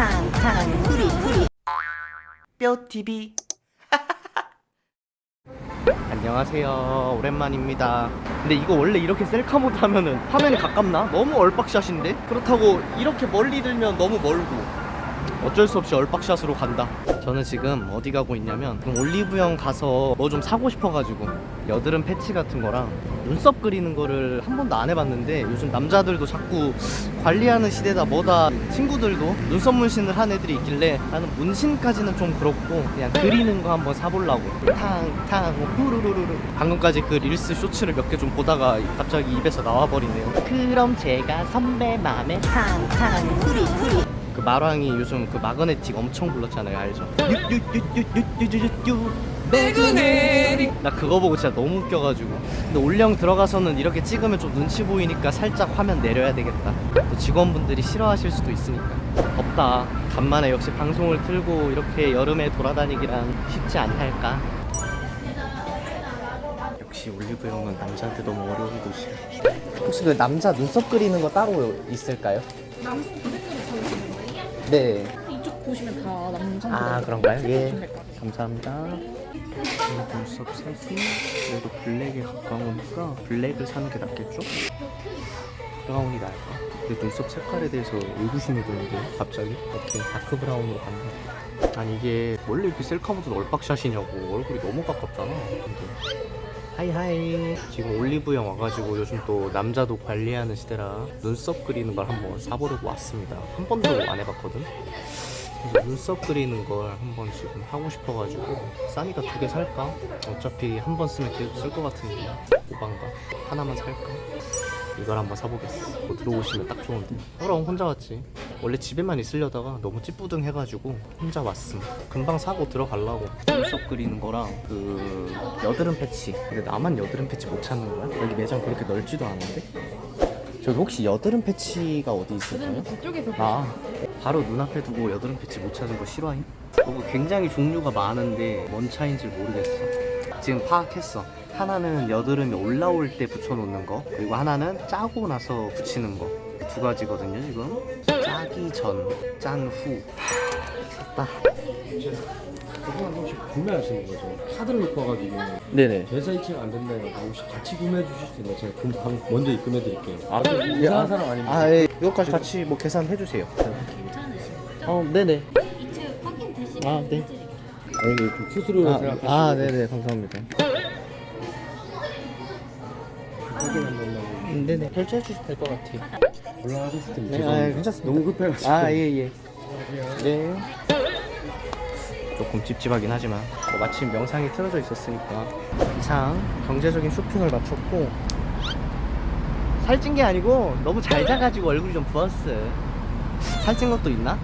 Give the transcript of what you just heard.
탕탕 후루 후루 뼈TV 안녕하세요. 오랜만입니다. 근데 이거 원래 이렇게 셀카 모드 하면은 화면이 가깝나? 너무 얼빡샷인데? 그렇다고 이렇게 멀리 들면 너무 멀고 어쩔 수 없이 얼빡샷으로 간다. 저는 지금 어디 가고 있냐면 그 올리브영 가서 뭐 좀 사고 싶어가지고 여드름 패치 같은 거랑 눈썹 그리는 거를 한 번도 안 해봤는데 요즘 남자들도 자꾸 관리하는 시대다 뭐다 친구들도 눈썹 문신을 한 애들이 있길래 나는 문신까지는 좀 그렇고 그냥 그리는 거 한번 사보려고. 탕탕 후루루루루. 방금까지 그 릴스 쇼츠를 몇 개 좀 보다가 갑자기 입에서 나와버리네요. 그럼 제가 선배 맘에 탕탕 후루후루 그 마랑이 요즘 그 마그네틱 엄청 불렀잖아요 알죠? 나 그거 보고 진짜 너무 웃겨가지고. 근데 올영 들어가서는 이렇게 찍으면 좀 눈치 보이니까 살짝 화면 내려야 되겠다. 또 직원분들이 싫어하실 수도 있으니까. 없다. 간만에 역시 방송을 틀고 이렇게 여름에 돌아다니기란 쉽지 않달까. 역시 올리브영은 남자한테 너무 어려운 곳이야. 혹시 그 남자 눈썹 그리는 거 따로 있을까요? 남성 네 이쪽 보시면 다 남성 아. 그런가요? 예. 감사합니다 이 눈썹 색이 그래도 블랙에 가까우니까 블랙을 사는 게 낫겠죠? 브라운이 나을까? 근데 눈썹 색깔에 대해서 의구심이 드는데요 갑자기? 오케이 다크 브라운으로 간다 아니 이게 원래 이렇게 셀카보다 얼빡샷이냐고 얼굴이 너무 가깝잖아 근데 하이하이. 지금 올리브영 와가지고 요즘 또 남자도 관리하는 시대라 눈썹 그리는 걸 한번 사보려고 왔습니다. 한 번도 안 해봤거든? 눈썹 그리는 걸 한번 지금 하고 싶어가지고 싸니까 두 개 살까? 어차피 한 번 쓰면 계속 쓸 것 같은데. 오반가? 하나만 살까? 이걸 한번 사보겠어. 뭐 들어오시면 딱 좋은데. 그럼 혼자 왔지 원래 집에만 있으려다가 너무 찌뿌둥 해가지고 혼자 왔음 금방 사고 들어가려고 눈썹 그리는 거랑 그 여드름 패치 근데 나만 여드름 패치 못 찾는 거야? 여기 매장 그렇게 넓지도 않은데? 저기 혹시 여드름 패치가 어디 있을까요? 그쪽에서 아 바로 눈앞에 두고 여드름 패치 못 찾은 거 싫어해? 그거 굉장히 종류가 많은데 뭔 차이인지 모르겠어 지금 파악했어 하나는 여드름이 올라올 때 붙여놓는 거 그리고 하나는 짜고 나서 붙이는 거 두 가지거든요 지금. 짜기 전, 짠 후. 샀다. 그건 혹시 구매하시는 거죠? 카드를 놓고 와가지고. 네네. 계좌 이체가 안 된다 해서 혹시 같이 구매해 주실 수 있나요? 제가 금, 방- 먼저 입금해 드릴게요. 아, 이상한 사람 아닙니다 아, 예. 이것까지 같이 뭐 계산해 주세요. 괜찮으시죠? 어 네네. 이체 확인되시면 아, 네. 해드릴게요. 아니 좀 수수료 아, 생각하시고. 아 네네. 감사합니다. 확인 한 번만 음, 네네 결제해 주시면 될것 같아요 올라가셨을 때 네. 아, 괜찮습니다. 너무 급해가지고 아, 예, 예. 네. 조금 찝찝하긴 하지만 뭐 마침 명상이 틀어져 있었으니까 이상 경제적인 쇼핑을 마쳤고 살찐 게 아니고 너무 잘 자가지고 얼굴이 좀 부었어 살찐 것도 있나?